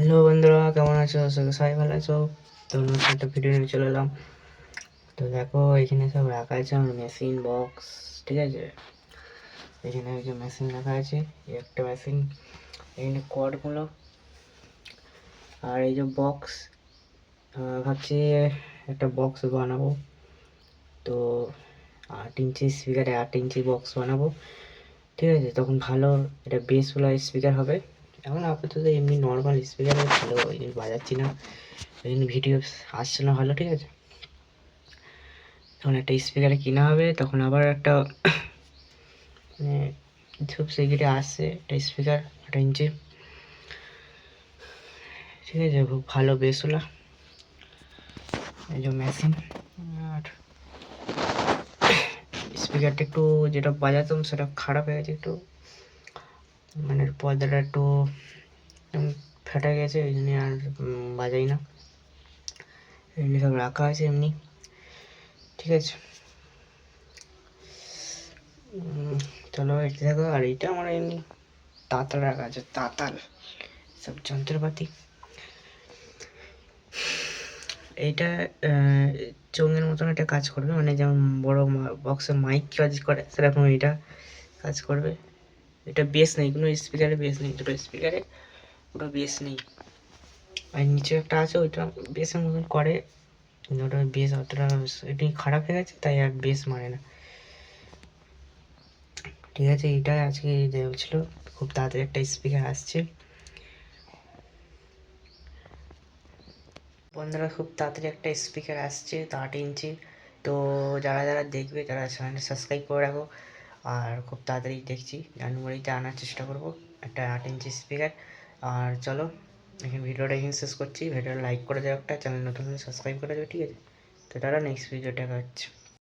Hello বন্ধুরা, কেমন আছো? করি সবাই ভালো আছো। তো নতুন একটা ভিডিও নিয়ে চলে এলাম। তো দেখো, এখানে সব রাখা আছে, আমার মেশিন বক্স ঠিক আছে? এখানে ওই যে মেশিন রাখা আছে একটা মেশিন এখানে কর্ডগুলো আর এই যে বক্স ভাবছি একটা বক্স বানাবো। তো আট ইঞ্চি স্পিকারে আট ইঞ্চি বক্স বানাবো, ঠিক আছে? তখন ভালো, এটা বেসওয়ালা স্পিকার হবে। এখন আপাতত এমনি নর্মাল স্পিকারে ভালো বাজাচ্ছি না। ওই জন্য ভিডিও আসছে না ভালো, ঠিক আছে? তখন একটা স্পিকারে কিনা হবে, তখন আবার একটা মানে খুব শিগগিরই আসছে একটা স্পিকার একটা ইঞ্চি। ঠিক আছে, খুব ভালো বেসওয়ালা এই যে মেশিন আর স্পিকারটা একটু যেটা বাজাতাম, সেটা খারাপ হয়ে গেছে একটু। মানে পর্দাটা একটু ফেটে গেছে, ওই জন্য আর বাজাই না। এমনি সব রাখা আছে এমনি। ঠিক আছে। চলো এটা দেখো, আর এটা আমার এমনি তাতাল রাখা আছে, তাতাল। সব যন্ত্রপাতি। এইটা চোঙের মতন একটা কাজ করবে মানে যেমন বড় বক্সে মাইক কাজ করে, সেরকম এটা কাজ করবে। এটা বেস নেই, কোনো স্পিকারে বেস নেই, দুটো স্পিকারে ওটা বেস নেই। আর নিচে একটা আছে, ওইটা বেসের মতন করে, কিন্তু ওটা বেস অতটা এটি খারাপ হয়ে গেছে, তাই আর বেস মারে না। ঠিক আছে এটাই আজকে দেওয়া ছিল, খুব তাড়াতাড়ি একটা স্পিকার আসছে। বন্ধুরা, খুব তাড়াতাড়ি একটা স্পিকার আসছে তো আট ইঞ্চি তো যারা যারা দেখবে, তারা চ্যানেলটা সাবস্ক্রাইব করে রাখো। আর খুব তাড়াতাড়ি দেখছি। জানুয়ারিতে আনার চেষ্টা করব একটা আট ইঞ্চি স্পিকার আর চলো, এখন ভিডিওটা এখানে শেষ করছি। ভিডিওটা লাইক করে দেওয়া একটা চ্যানেল নতুন সাবস্ক্রাইব করে দেবে, ঠিক আছে? তো তারা নেক্সট ভিডিওটা হচ্ছে।